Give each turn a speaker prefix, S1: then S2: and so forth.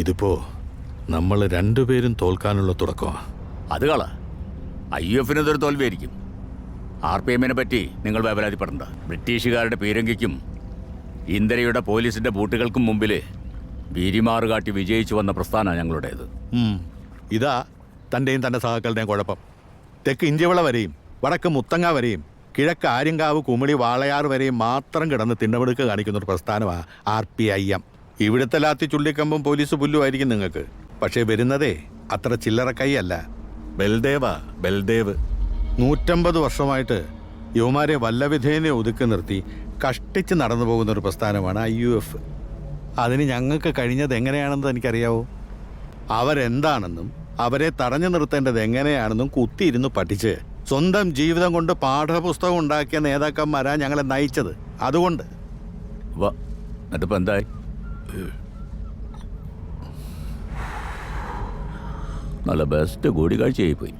S1: ഇതിപ്പോ നമ്മൾ രണ്ടുപേരും തോൽക്കാനുള്ള തുടക്കമാണ്
S2: അത് കള. ഐ എഫിന് ഇതൊരു തോൽവിയായിരിക്കും. ആർ പി എമ്മിനെ പറ്റി നിങ്ങൾ വേവലാതിപ്പെടണ്ട. ബ്രിട്ടീഷുകാരുടെ പീരങ്കിക്കും ഇന്ദിരയുടെ പോലീസിന്റെ ബൂട്ടുകൾക്കും മുമ്പിൽ വീരിമാറ് കാട്ടി വിജയിച്ചു വന്ന പ്രസ്ഥാനമാണ് ഞങ്ങളുടേത്.
S1: ഇതാ തന്റെയും തന്റെ സഹാക്കളുടെയും കുഴപ്പം. തെക്ക് ഇഞ്ചിവിള വരെയും വടക്ക് മുത്തങ്ങ വരെയും കിഴക്ക് ആര്യങ്കാവ് കുമിളി വാളയാർ വരെയും മാത്രം കിടന്ന് തിണ്ടമെടുക്ക് കാണിക്കുന്ന ഒരു പ്രസ്ഥാനമാണ് ആർ പി ഐ എം. ഇവിടുത്തെ ലാത്തി ചുള്ളിക്കമ്പും പോലീസ് പുല്ലുമായിരിക്കും നിങ്ങൾക്ക്. പക്ഷേ വരുന്നതേ അത്ര ചില്ലറ കൈയല്ല ബൽദേവ ബൽദേവ്. നൂറ്റമ്പത് വർഷമായിട്ട് യുവമാരെ വല്ലവിധേനെ ഒതുക്കി നിർത്തി കഷ്ടിച്ച് നടന്നു പോകുന്ന ഒരു പ്രസ്ഥാനമാണ് ഐ യു എഫ്. അതിന് ഞങ്ങൾക്ക് കഴിഞ്ഞത് എങ്ങനെയാണെന്ന് എനിക്കറിയാവോ അവരെന്താണെന്നും അവരെ തടഞ്ഞു നിർത്തേണ്ടത് എങ്ങനെയാണെന്നും കുത്തിയിരുന്ന് പഠിച്ച് സ്വന്തം ജീവിതം കൊണ്ട് പാഠപുസ്തകം ഉണ്ടാക്കിയ നേതാക്കന്മാരാണ് ഞങ്ങളെ നയിച്ചത്. അതുകൊണ്ട്.
S2: എന്തായി? നല്ല ബെസ്റ്റ് കൂടിക്കാഴ്ചയായി പോയി